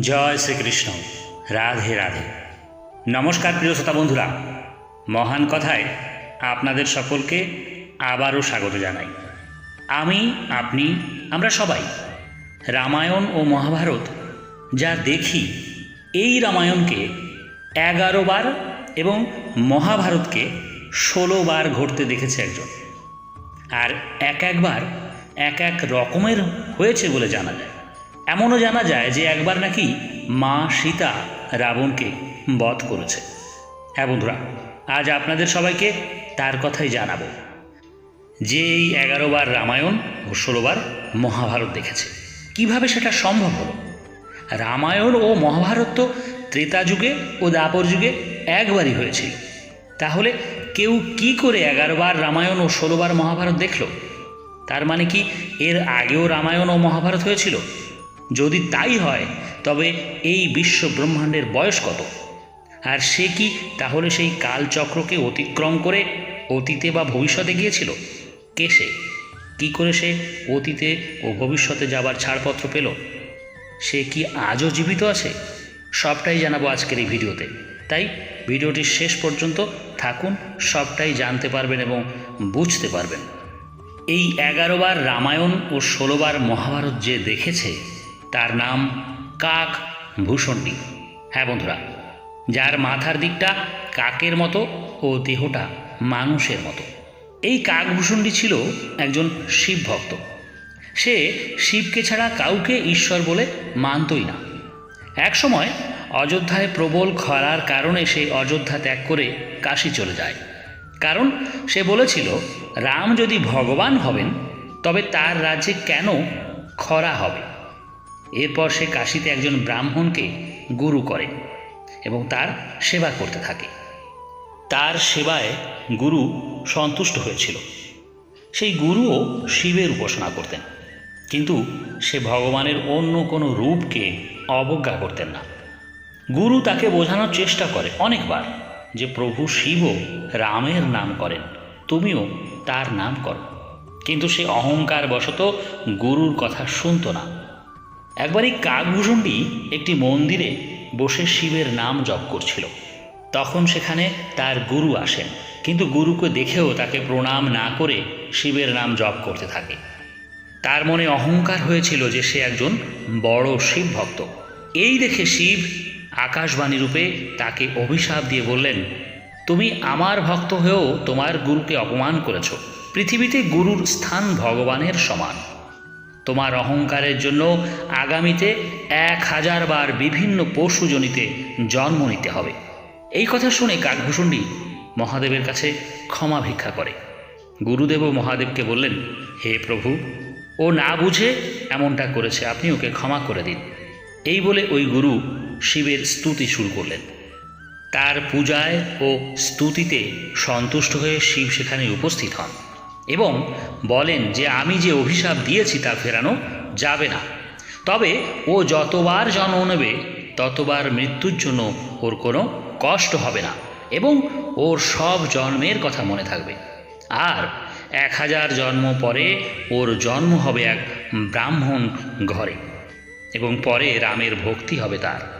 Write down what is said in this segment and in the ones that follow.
জয় শ্রীকৃষ্ণ। রাধে রাধে। নমস্কার প্রিয় শ্রোতা বন্ধুরা। মহান কথায় আপনাদের সকলকে আবারও স্বাগত জানাই। আমি, আপনি, আমরা সবাই রামায়ণ ও মহাভারত যা দেখি, এই রামায়ণকে এগারো বার এবং মহাভারতকে ষোলো বার ঘটতে দেখেছে একজন। আর এক একবার এক এক রকমের হয়েছে বলে জানা যায়। এমনও জানা যায় যে একবার নাকি মা সীতা রাবণকে বধ করেছে। হ্যাঁ বন্ধুরা, আজ আপনাদের সবাইকে তার কথাই জানাব। যে এই এগারো বার রামায়ণ ও ষোলোবার মহাভারত দেখেছে। কীভাবে সেটা সম্ভব হলো? রামায়ণ ও মহাভারত তো ত্রেতা যুগে ও দাপর যুগে একবারই হয়েছিল। তাহলে কেউ কি করে এগারোবার রামায়ণ ও ষোলোবার মহাভারত দেখল? তার মানে কি এর আগেও রামায়ণ ও মহাভারত হয়েছিল? যদি তাই হয়, তবে এই বিশ্ব ব্রহ্মাণ্ডের বয়স কত? আর সে কি তাহলে সেই কালচক্রকে অতিক্রম করে অতীতে বা ভবিষ্যতে গিয়েছিল? কে সে? কী করে সে অতীতে ও ভবিষ্যতে যাবার ছাড়পত্র পেল? সে কি আজও জীবিত আছে? সবটাই জানাব আজকের এই ভিডিওতে। তাই ভিডিওটির শেষ পর্যন্ত থাকুন, সবটাই জানতে পারবেন এবং বুঝতে পারবেন। এই এগারোবার রামায়ণ ও ষোলোবার মহাভারত যে দেখেছে তার নাম কাক ভূষণ্ডী হ্যাঁ বন্ধুরা, যার মাথার দিকটা কাকের মতো ও দেহটা মানুষের মতো। এই কাকভূষণ্ডী ছিল একজন শিব ভক্ত। সে শিবকে ছাড়া কাউকে ঈশ্বর বলে মানতই না। একসময় অযোধ্যায় প্রবল খরার কারণে সে অযোধ্যা ত্যাগ করে কাশী চলে যায়। কারণ সে বলেছিল, রাম যদি ভগবান হবেন, তবে তার রাজ্যে কেন খরা হবে? এরপর সে কাশীতে একজন ব্রাহ্মণকে গুরু করে এবং তার সেবা করতে থাকে। তার সেবায় গুরু সন্তুষ্ট হয়েছিল। সেই গুরুও শিবের উপাসনা করতেন, কিন্তু সে ভগবানের অন্য কোনো রূপকে অবজ্ঞা করতেন না। গুরু তাকে বোঝানোর চেষ্টা করে অনেকবার যে প্রভু শিবও রামের নাম করেন, তুমিও তার নাম করো। কিন্তু সে অহংকার বশত গুরুর কথা শুনত না। একবার এই কাকভূষণটি একটি মন্দিরে বসে শিবের নাম জপ করছিল। তখন সেখানে তার গুরু আসেন, কিন্তু গুরুকে দেখেও তাকে প্রণাম না করে শিবের নাম জপ করতে থাকে। তার মনে অহংকার হয়েছিল যে সে একজন বড় শিব ভক্ত। এই দেখে শিব আকাশবাণী রূপে তাকে অভিশাপ দিয়ে বললেন, তুমি আমার ভক্ত হয়েও তোমার গুরুকে অপমান করেছ। পৃথিবীতে গুরুর স্থান ভগবানের সমান। তোমার অহংকারের জন্য আগামীতে এক হাজার বার বিভিন্ন পশুজনিতে জন্ম নিতে হবে। এই কথা শুনে কাকভূষণ্ডী মহাদেবের কাছে ক্ষমা ভিক্ষা করে। গুরুদেবও মহাদেবকে বললেন, হে প্রভু, ও না বুঝে এমনটা করেছে, আপনি ওকে ক্ষমা করে দিন। এই বলে ওই গুরু শিবের স্তুতি শুরু করলেন। তার পূজায় ও স্তুতিতে সন্তুষ্ট হয়ে শিব সেখানে উপস্থিত হন। এবং বলেন যে আমি যে অভিশাপ দিয়েছি তা ফেরানো যাবে না। তবে ও যতবার জন্ম নেবে, ততবার মৃত্যুর জন্য ওর কোনো কষ্ট হবে না এবং ওর সব জন্মের কথা মনে থাকবে। আর এক হাজার জন্ম পরে ওর জন্ম হবে এক ব্রাহ্মণ ঘরে এবং পরে রামের ভক্তি হবে তার।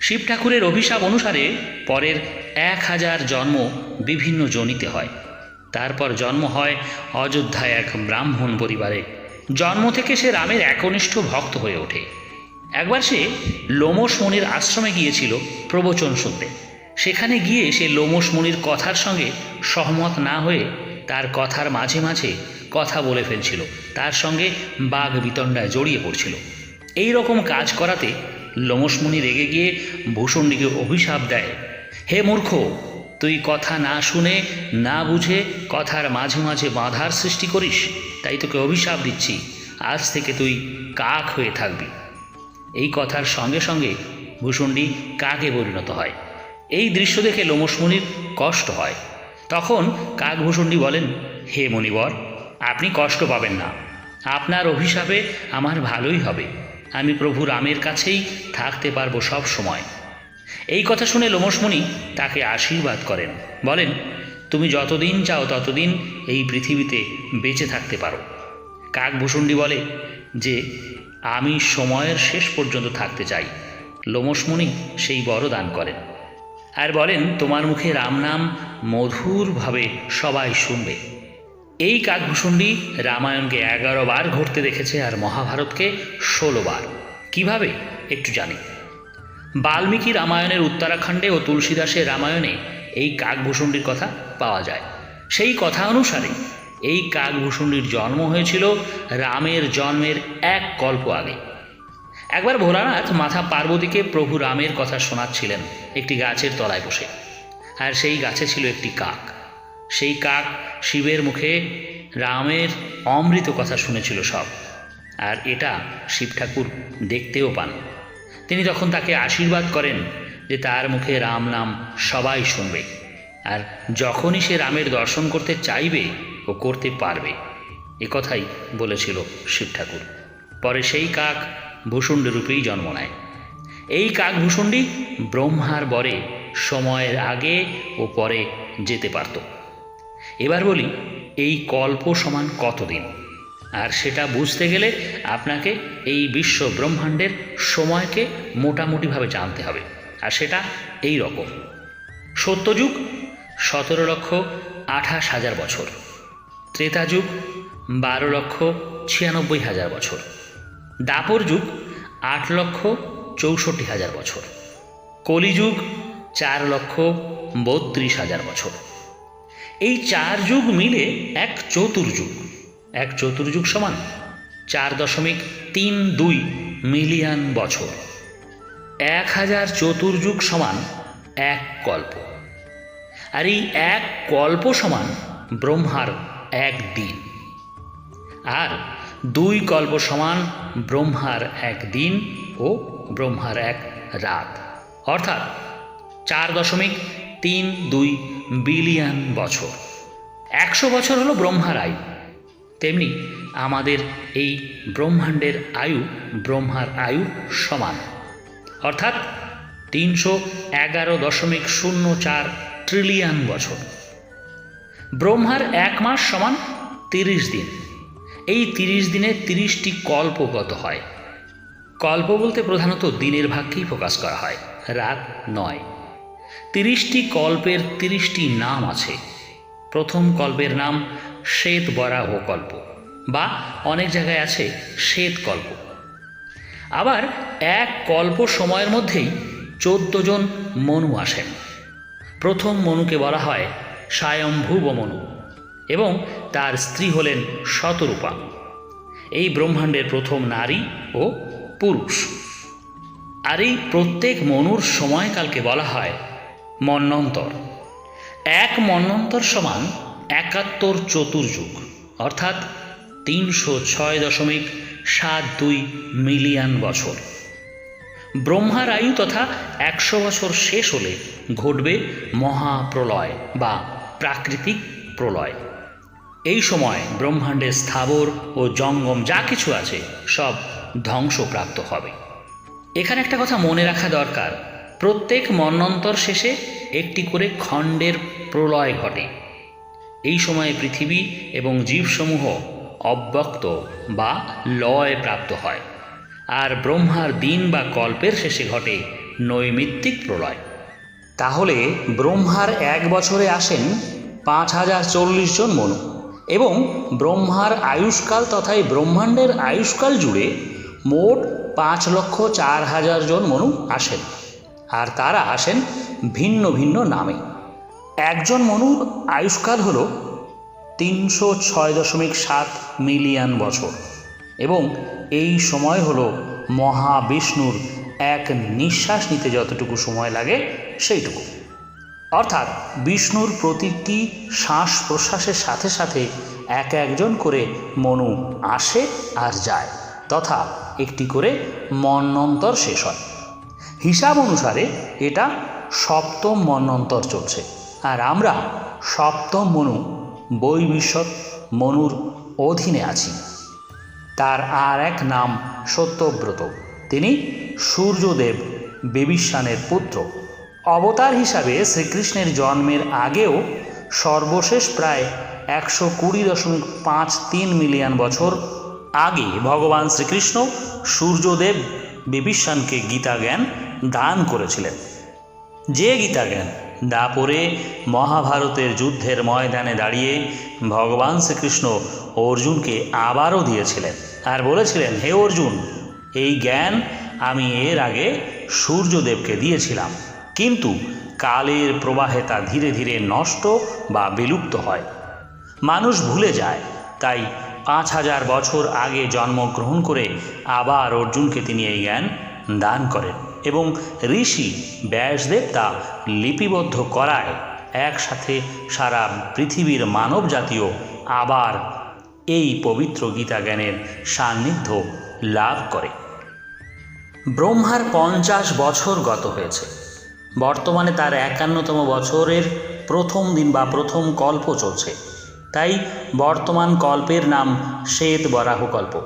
শিব ঠাকুরের অভিশাপ অনুসারে পরের এক হাজার জন্ম বিভিন্ন জনিতে হয়। তারপর জন্ম হয় অযোধ্যায় এক ব্রাহ্মণ পরিবারে। জন্ম থেকে সে রামের একনিষ্ঠ ভক্ত হয়ে ওঠে। একবার সে লোমস মুনির আশ্রমে গিয়েছিল প্রবচন শুনতে। সেখানে গিয়ে সে লোমস মুনির কথার সঙ্গে সহমত না হয়ে তার কথার মাঝে মাঝে কথা বলে ফেলছিল। তার সঙ্গে বাঘ বিতণ্ডায় জড়িয়ে পড়ছিল। এই রকম কাজ করাতে লোমসমুনি রেগে গিয়ে ভূষণ্ডীকে অভিশাপ দেয়। হে মূর্খ তুই কথা না শুনে, না বুঝে কথার মাঝে মাঝে বাধার সৃষ্টি করিস, তাই তোকে অভিশাপ দিচ্ছি। আজ থেকে তুই কাক হয়ে থাকবি। এই কথার সঙ্গে সঙ্গে ভূষণ্ডী কাকে পরিণত হয়? এই দৃশ্য দেখে লোমসমুনির কষ্ট হয়। তখন কাক কাকভূষণ্ডী বলেন, হে মণিবর, আপনি কষ্ট পাবেন না। আপনার অভিশাপে আমার ভালোই হবে। আমি প্রভু রামের কাছেই থাকতে পারব সব সময়। এই কথা শুনে লোমসমণি তাকে আশীর্বাদ করেন। বলেন, তুমি যতদিন চাও ততদিন এই পৃথিবীতে বেঁচে থাকতে পারো। কাকভূষণ্ডী বলে, যে আমি সময়ের শেষ পর্যন্ত থাকতে চাই। লোমসমুনি সেই বড় দান করেন। আর বলেন, তোমার মুখে রাম নাম মধুরভাবে সবাই শুনবে। এই কাকভূষণটি রামায়ণকে এগারো বার ঘুরতে দেখেছে আর মহাভারতকে ষোলো বার। কীভাবে? একটু জানি। বাল্মীকি রামায়ণের উত্তরাখণ্ডে ও তুলসীদাসের রামায়ণে এই কাকভূষণটির কথা পাওয়া যায়। সেই কথা অনুসারে এই কাকভূষণটির জন্ম হয়েছিল রামের জন্মের এক কল্প আগে। একবার ভোলানাথ মাথা পার্বতীকে প্রভু রামের কথা শোনাচ্ছিলেন একটি গাছের তলায় বসে। আর সেই গাছে ছিল একটি কাক। সেই কাক শিবের মুখে রামের অমৃত কথা শুনেছিল সব। আর এটা শিব ঠাকুর দেখতেও পান। তিনি তখন তাকে আশীর্বাদ করেন যে তার মুখে রাম নাম সবাই শুনবে, আর যখনই সে রামের দর্শন করতে চাইবে ও করতে পারবে, এ কথাই বলেছিল শিব ঠাকুর। পরে সেই কাক ভূষণ্ড রূপেই জন্ম নেয়। এই কাকভূষণ্ডি ব্রহ্মার বরে সময়ের আগে ও পরে যেতে পারত। এবার বলি, এই কল্প সমান কতদিন? আর সেটা বুঝতে গেলে আপনাকে এই বিশ্ব ব্রহ্মাণ্ডের সময়কে মোটামুটিভাবে জানতে হবে। আর সেটা এই রকম। সত্যযুগ সতেরো লক্ষ আঠাশ হাজার বছর। ত্রেতা যুগ বারো লক্ষ ছিয়ানব্বই হাজার বছর। দাপর যুগ আট লক্ষ চৌষট্টি হাজার বছর। কলিযুগ চার লক্ষ বত্রিশ হাজার বছর। এই চার যুগ মিলে এক চতুর্যুগ। এক চতুর্যুগ সমান চার দশমিক তিন দুই মিলিয়ন বছর। এক হাজার চতুর্যুগ সমান এক কল্প। আর এই এক কল্প সমান ব্রহ্মার এক দিন। আর দুই কল্প সমান ব্রহ্মার এক দিন ও ব্রহ্মার এক রাত। অর্থাৎ চার দশমিক তিন দুই বিলিয়ন বছর। একশো বছর হলো ব্রহ্মার আয়ু। তেমনি আমাদের এই ব্রহ্মাণ্ডের আয়ু, ব্রহ্মার আয়ু সমান। অর্থাৎ তিনশো এগারো দশমিক শূন্য চার ট্রিলিয়ন বছর। ব্রহ্মার এক মাস সমান তিরিশ দিন। এই তিরিশ দিনে তিরিশটি কল্পগত হয়। কল্প বলতে প্রধানত দিনের ভাগকেই প্রকাশ করা হয়, রাত নয়। তিরিশটি কল্পের তিরিশটি নাম আছে। প্রথম কল্পের নাম শ্বেত বরাহ কল্প, বা অনেক জায়গায় আছে শ্বেত কল্প। আবার এক কল্প সময়ের মধ্যেই চোদ্দ জন মনু আসেন। প্রথম মনুকে বলা হয় স্বয়ম্ভুব মনু এবং তার স্ত্রী হলেন শতরূপা। এই ব্রহ্মাণ্ডের প্রথম নারী ও পুরুষ। আর এই প্রত্যেক মনুর সময়কালকে বলা হয় মন্বন্তর এক মন্নন্তর সমান একাত্তর চতুর্যুগ, অর্থাৎ তিনশো ছয় দশমিক সাত দুই মিলিয়ন বছর। ব্রহ্মার আয়ু তথা একশো বছর শেষ হলে ঘটবে মহাপ্রলয় বা প্রাকৃতিক প্রলয়। এই সময় ব্রহ্মাণ্ডের স্থাবর ও জঙ্গম যা কিছু আছে সব ধ্বংসপ্রাপ্ত হবে। এখানে একটা কথা মনে রাখা দরকার। প্রত্যেক মন্বন্তর শেষে একটি করে খণ্ডের প্রলয় ঘটে। এই সময়ে পৃথিবী এবং জীবসমূহ অব্যক্ত বা লয় প্রাপ্ত হয়। আর ব্রহ্মার দিন বা কল্পের শেষে ঘটে নৈমিত্তিক প্রলয়। তাহলে ব্রহ্মার এক বছরে আসেন পাঁচ হাজার চল্লিশ জন মনু এবং ব্রহ্মার আয়ুষ্কাল তথা এই ব্রহ্মাণ্ডের আয়ুষ্কাল জুড়ে মোট পাঁচ লক্ষ চার হাজার জন মনু আসেন। আর তারা আসেন ভিন্ন ভিন্ন নামে। একজন মনুর আয়ুষ্কাল হল তিনশো ছয় দশমিক সাত মিলিয়ন বছর এবং এই সময় হল মহাবিষ্ণুর এক নিঃশ্বাস নিতে যতটুকু সময় লাগে সেইটুকু। অর্থাৎ বিষ্ণুর প্রতিটি শ্বাস প্রশ্বাসের সাথে সাথে এক একজন করে মনু আসে আর যায় তথা একটি করে মন্বন্তর শেষ হয়। হিসাব অনুসারে এটা সপ্তম মন্বন্তর চলছে। আর আমরা সপ্তম মনু বৈবিশ্বত মনুর অধীনে আছি। তার আর এক নাম সত্যব্রত। তিনি সূর্যদেব বেবিশ্বানের পুত্র। অবতার হিসাবে শ্রীকৃষ্ণের জন্মের আগেও সর্বশেষ প্রায় একশো কুড়ি দশমিক পাঁচ তিন মিলিয়ন বছর আগে ভগবান শ্রীকৃষ্ণ সূর্যদেব বিভীষণকে গীতা জ্ঞান দান করেছিলেন। যে গীতা জ্ঞান দাপরে মহাভারতের যুদ্ধের ময়দানে দাঁড়িয়ে ভগবান শ্রীকৃষ্ণ অর্জুনকে আবারও দিয়েছিলেন আর বলেছিলেন, হে অর্জুন, এই জ্ঞান আমি এর আগে সূর্যদেবকে দিয়েছিলাম। কিন্তু কালের প্রবাহে তা ধীরে ধীরে নষ্ট বা বিলুপ্ত হয়। মানুষ ভুলে যায়, তাই পাঁচ হাজার বছর আগে জন্মগ্রহণ করে আবার অর্জুনকে তিনি এই জ্ঞান দান করেন। এবং ঋষি ব্যাসদেব তা লিপিবদ্ধ করায়। একসাথে সারা পৃথিবীর মানব জাতীয় আবার এই পবিত্র গীতা জ্ঞানের সান্নিধ্য লাভ করে। ব্রহ্মার পঞ্চাশ বছর গত হয়েছে। বর্তমানে তার একান্নতম বছরের প্রথম দিন বা প্রথম কল্প চলছে। তাই বর্তমান কল্পের নাম শ্বেত বরাহ কল্প।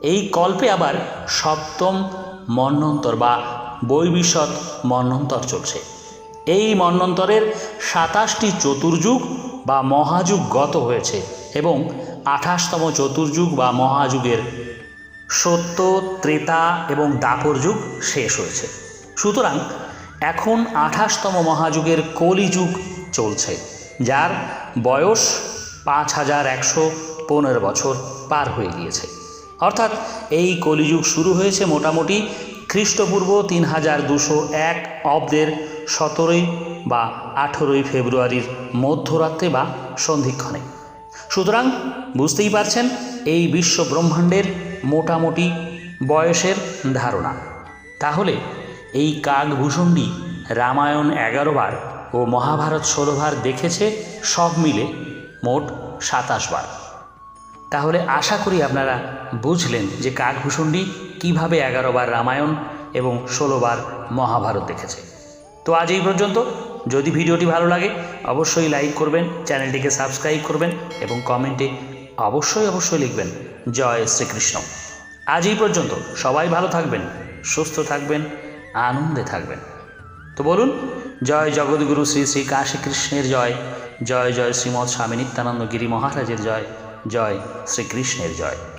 এই কল্পে আবার সপ্তম মন্বন্তর বা বৈবিশত মন্বন্তর চলছে। এই মন্বন্তরের সাতাশটি চতুর্যুগ বা মহাযুগ গত হয়েছে এবং আঠাশতম চতুর্যুগ বা মহাযুগের সত্য, ত্রেতা এবং দাপর যুগ শেষ হয়েছে। সুতরাং এখন আঠাশতম মহাযুগের কলিযুগ চলছে, যার বয়স পাঁচ হাজার একশো পনেরো বছর পার হয়ে গিয়েছে। অর্থাৎ এই কলিযুগ শুরু হয়েছে মোটামুটি খ্রিস্টপূর্ব তিন হাজার দুশো এক অব্দের সতেরোই বা আঠেরোই ফেব্রুয়ারির মধ্যরাত্রে বা সন্ধিক্ষণে। সুতরাং বুঝতেই পারছেন, এই বিশ্ব ব্রহ্মাণ্ডের মোটামুটি বয়সের ধারণা। তাহলে এই কাকভূষণ্ডী রামায়ণ এগারো বার ও মহাভারত ষোলো বার দেখেছে সব মিলে মোট সাতাশ বার। তাহলে আশা করি আপনারা বুঝলেন যে কাকভূষণ্ডী কীভাবে এগারো বার রামায়ণ এবং ষোলো বার মহাভারত দেখেছে। তো আজ এই পর্যন্ত। যদি ভিডিওটি ভালো লাগে, অবশ্যই লাইক করবেন, চ্যানেলটিকে সাবস্ক্রাইব করবেন এবং কমেন্টে অবশ্যই অবশ্যই লিখবেন, জয় শ্রীকৃষ্ণ। আজ এই পর্যন্ত। সবাই ভালো থাকবেন, সুস্থ থাকবেন, আনন্দে থাকবেন। তো বলুন, জয় জগৎগুরু শ্রী শ্রী কাশী কৃষ্ণের জয় জয় জয় শ্রীমৎ স্বামী নিত্যানন্দ গিরি মহারাজের জয় জয় শ্রীকৃষ্ণের জয়।